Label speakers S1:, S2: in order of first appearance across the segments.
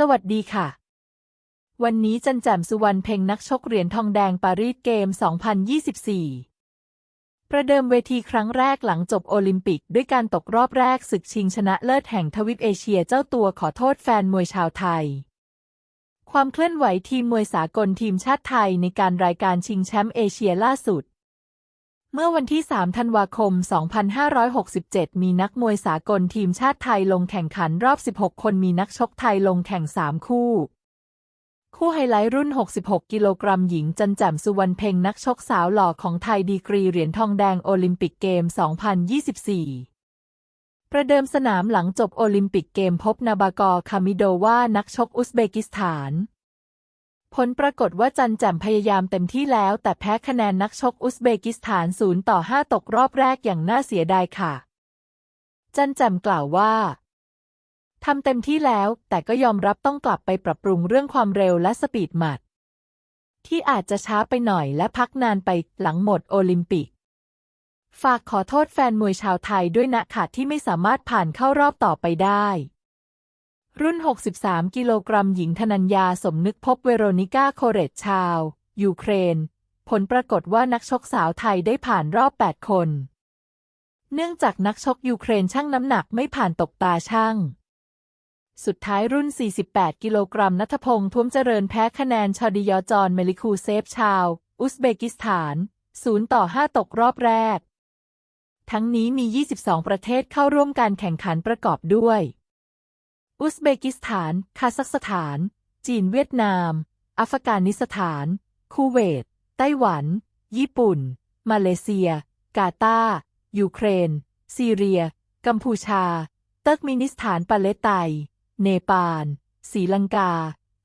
S1: สวัสดีค่ะ วันนี้จันแจ่มสุวรรณเพ็งนักชกเหรียญทองแดงปารีสเกม 2024 ประเดิมเวทีครั้งแรกหลังจบโอลิมปิก ด้วยการตกรอบแรกศึกชิงชนะเลิศแห่งทวีปเอเชียเจ้าตัวขอโทษแฟนมวยชาวไทย ความเคลื่อนไหวทีมมวยสากลทีมชาติไทยในการรายการชิงแชมป์เอเชียล่าสุด เมื่อวันที่ 3 ธันวาคม 2567 มีนักมวยสากลทีมชาติไทยลงแข่งขันรอบ 16 คนมีนักชกไทยลงแข่ง 3 คู่ คู่ไฮไลท์รุ่น 66 กิโลกรัมหญิงจันแจ่มสุวรรณเพ็งนักชกสาวหล่อของไทยดีกรีเหรียญทองแดงโอลิมปิกเกม 2024ประเดิมสนามหลังจบโอลิมปิกเกมพบนาบากอร์คามิโดว่านักชกอุซเบกิสถาน ผลปรากฏว่าจันแจ่มพยายามเต็มที่แล้ว แต่แพ้คะแนนนักชกอุซเบกิสถาน 0 ต่อ 5 ตกรอบแรกอย่างน่าเสียดายค่ะ จันแจ่มกล่าวว่าทำเต็มที่แล้ว แต่ก็ยอมรับต้องกลับไปปรับปรุงเรื่องความเร็วและสปีดหมัด ที่อาจจะช้าไปหน่อยและพักนานไปหลังหมดโอลิมปิก ฝากขอโทษแฟนมวยชาวไทยด้วยนะค่ะที่ไม่สามารถผ่านเข้ารอบต่อไปได้ รุ่น 63 กิโลกรัมหญิงธนัญญาสมนึกพบเวโรนิก้าโคเรตชาว ยูเครน ผลปรากฏว่านักชกสาวไทยได้ผ่านรอบ 8 คน เนื่องจากนักชกยูเครนชั่งน้ำหนักไม่ผ่านตกตาช่าง สุดท้ายรุ่น 48 กิโลกรัมนัทพงษ์ท้วมเจริญแพ้คะแนนชอดิยอจอนเมลิคูเซฟชาว อุซเบกิสถาน 0 ต่อ 5 ตกรอบแรก ทั้งนี้มี 22 ประเทศเข้าร่วมการแข่งขันประกอบด้วย อุซเบกิสถาน คาซัคสถาน จีนเวียดนาม อัฟกานิสถาน คูเวต ไต้หวัน ญี่ปุ่น มาเลเซีย กาตาร์ยูเครน ซีเรีย กัมพูชา เติร์กมินิสถาน ปาเลสไตน์เนปาลศรีลังกา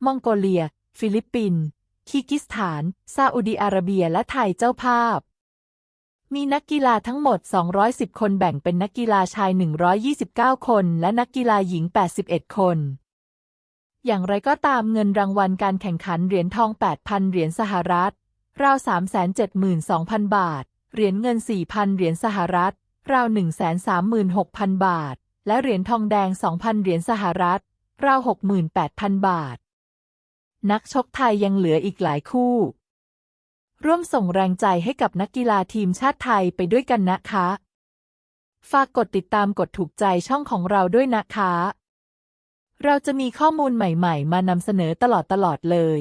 S1: มองโกเลีย ฟิลิปปินส์ คีร์กิสถาน ซาอุดิอาระเบีย และไทยเจ้าภาพ มีนักกีฬาทั้งหมด 210 คนแบ่งเป็นนักกีฬาชาย 129 คน และนักกีฬาหญิง 81 คน อย่างไรก็ตามเงินรางวัลการแข่งขันเหรียญทอง 8,000 เหรียญสหรัฐ ราว 372,000 บาท เหรียญเงิน 4,000 เหรียญสหรัฐ ราว 136,000 บาท และเหรียญทองแดง 2,000 เหรียญสหรัฐ ราว 68,000 บาท นักชกไทยยังเหลืออีกหลายคู่ ร่วมส่งแรงใจให้กับนักกีฬาทีมชาติไทยไปด้วยกันนะคะ ฝากกดติดตามกดถูกใจช่องของเราด้วยนะคะ เราจะมีข้อมูลใหม่ ๆ มานำเสนอตลอดๆเลย